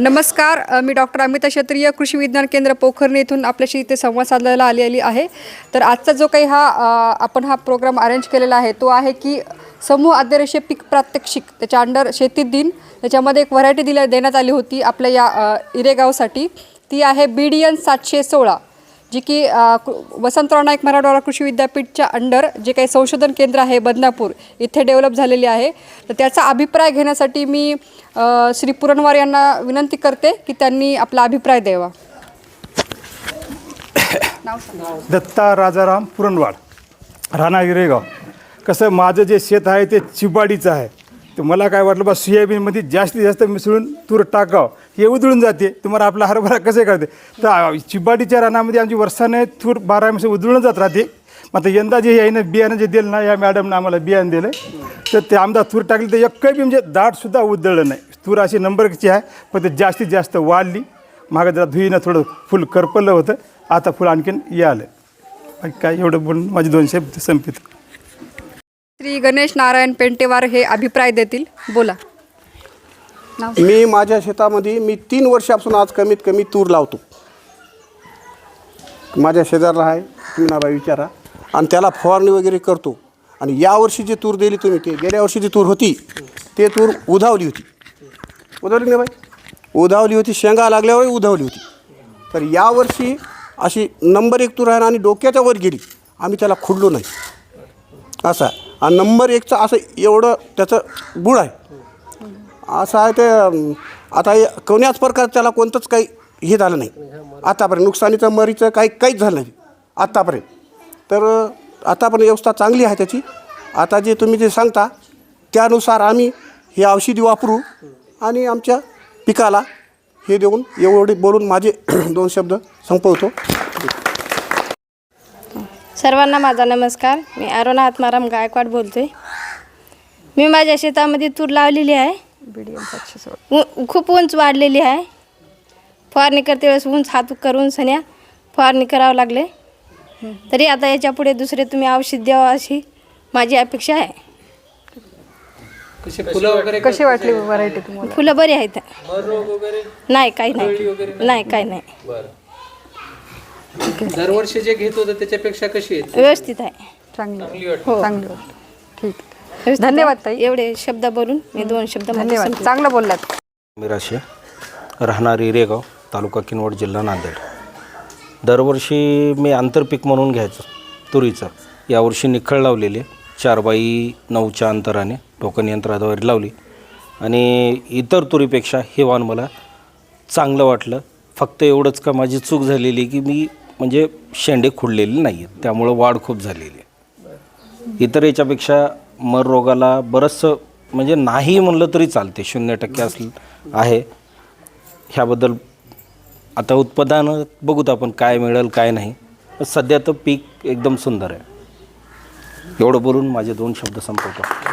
नमस्कार. मी डॉक्टर अमिता क्षत्रिय कृषी विज्ञान केंद्र पोखरणी येथून आपल्याशी इथे संवाद साधायला आलेली आहे. तर आजचा जो काही हा आपण हा प्रोग्राम अरेंज केलेला आहे तो आहे की समूह आद्यरेषे पीक प्रात्यक्षिक त्याच्या अंडर शेती दिन त्याच्यामध्ये एक व्हरायटी दिल्या देण्यात आली होती आपल्या या इरेगावसाठी. ती आहे बी डी एन सातशे सोळा. जी की कृ- वसंतराव नाईक मराठवाडा कृषी विद्यापीठच्या अंडर जे काही संशोधन केंद्र आहे बदनापूर इथे डेव्हलप झालेली आहे. तर त्याचा अभिप्राय घेण्यासाठी मी श्री पुरणवार यांना विनंती करते की त्यांनी आपला अभिप्राय द्यावा. दत्ता राजाराम पुरणवाड राणा हिरेगाव. कसं माझं जे शेत आहे ते चिबाडीचं आहे. तर मला काय वाटलं बा सोयाबीनमध्ये जास्तीत जास्त मिसळून तूर टाकावं. हे उधळून जाते. तुम्हाला आपला हरभरा कसे करते तर चिबाडीच्या रानामध्ये आमची वर्षाने थूर बारा महिने उधळून जात राहते. मग आता यंदा जे आहे ना बियाणं जे दिलं ना या मॅडमनं आम्हाला बियाणं दिलं. तर ते आमदा तूर टाकली तर एक बी म्हणजे दाटसुद्धा उधळलं नाही. तूर अशी नंबरची आहे पण ते जास्तीत जास्त वाढली. मागं जरा धुईनं थोडं फुल करपलं होतं. आता फुल आणखीन यालं आलं काय एवढं बोलून माझे दोनशे संपित. श्री गणेश नारायण पेंटेवार हे अभिप्राय देतील. बोला. मी माझ्या शेतामध्ये मी तीन वर्षापासून आज कमीत कमी तूर लावतो. माझ्या शेजारला आहे मीनाबाई विचारा. आणि त्याला फवारणी वगैरे करतो. आणि यावर्षी जी तूर दिली तुम्ही ते गेल्या वर्षी जी तूर होती ते तूर उधावली होती. उधावली ना बाई? उधावली होती शेंगा लागल्यावर उधावली होती. तर यावर्षी अशी नंबर एक तूर आहे ना आणि डोक्याच्या वर गेली. आम्ही त्याला खुडलो नाही. असा आणि नंबर एकचं असं एवढं त्याचं गुण आहे. असं आहे ते अं, आता हे कोण्याच प्रकार त्याला कोणतंच काही हे झालं नाही. आतापर्यंत नुकसानीचं मरीचं काही काहीच झालं नाही. आत्तापर्यंत तर अं, आतापर्यंत व्यवस्था चांगली आहे त्याची. आता जे तुम्ही जे सांगता त्यानुसार आम्ही हे औषधी वापरू आणि आमच्या पिकाला हे देऊन एवढे बोलून माझे दोन शब्द संपवतो. सर्वांना माझा नमस्कार. मी अरुणा आत्माराम गायकवाड बोलतोय. मी माझ्या शेतामध्ये तूर लावलेली आहे. सातशे सोळा उ खूप उंच वाढलेली आहे. फवारणी करते वेळेस उंच हात करून सन्या फवारणी करावं लागले. तरी आता याच्यापुढे दुसरे तुम्ही औषध द्यावं अशी माझी अपेक्षा आहे. कशी फुलं वगैरे कशी वाटली व्हरायटी तुम्हाला? फुलं बरी आहेत. मर रोग वगैरे? नाही काही नाही. नाही काही नाही. बरं. दरवर्षी जे घेत होतं त्याच्यापेक्षा कशी आहेत? व्यवस्थित आहे. चांगली चांगली वाटते चांगली वाटली. ठीक. व्यवस्थित धन्यवाद. ताई. एवढे शब्द बोलून मी दोन शब्द धन्यवाद. चांगलं बोललात. मिराशे राहणार इरेगाव तालुका किनवट जिल्हा नांदेड. दरवर्षी मी आंतरपीक म्हणून घ्यायचं तुरीचं. यावर्षी निखळ लावलेली. चार बाई नऊच्या अंतराने टोकन यंत्राद्वारे लावली. आणि इतर तुरीपेक्षा हे वाण मला चांगलं वाटलं. फक्त एवढंच का माझी चूक झालेली की मी म्हणजे शेंडे खुडलेले नाही आहेत त्यामुळं वाढ खूप झालेली आहे. इतर याच्यापेक्षा मर रोगाला बरंचसं म्हणजे नाही म्हणलं तरी चालते शून्य टक्के असलं आहे. ह्याबद्दल आता उत्पादन बघूत आपण काय मिळेल काय नाही. सध्या तर पीक एकदम सुंदर आहे. एवढं बोलून माझे दोन शब्द संपवतो.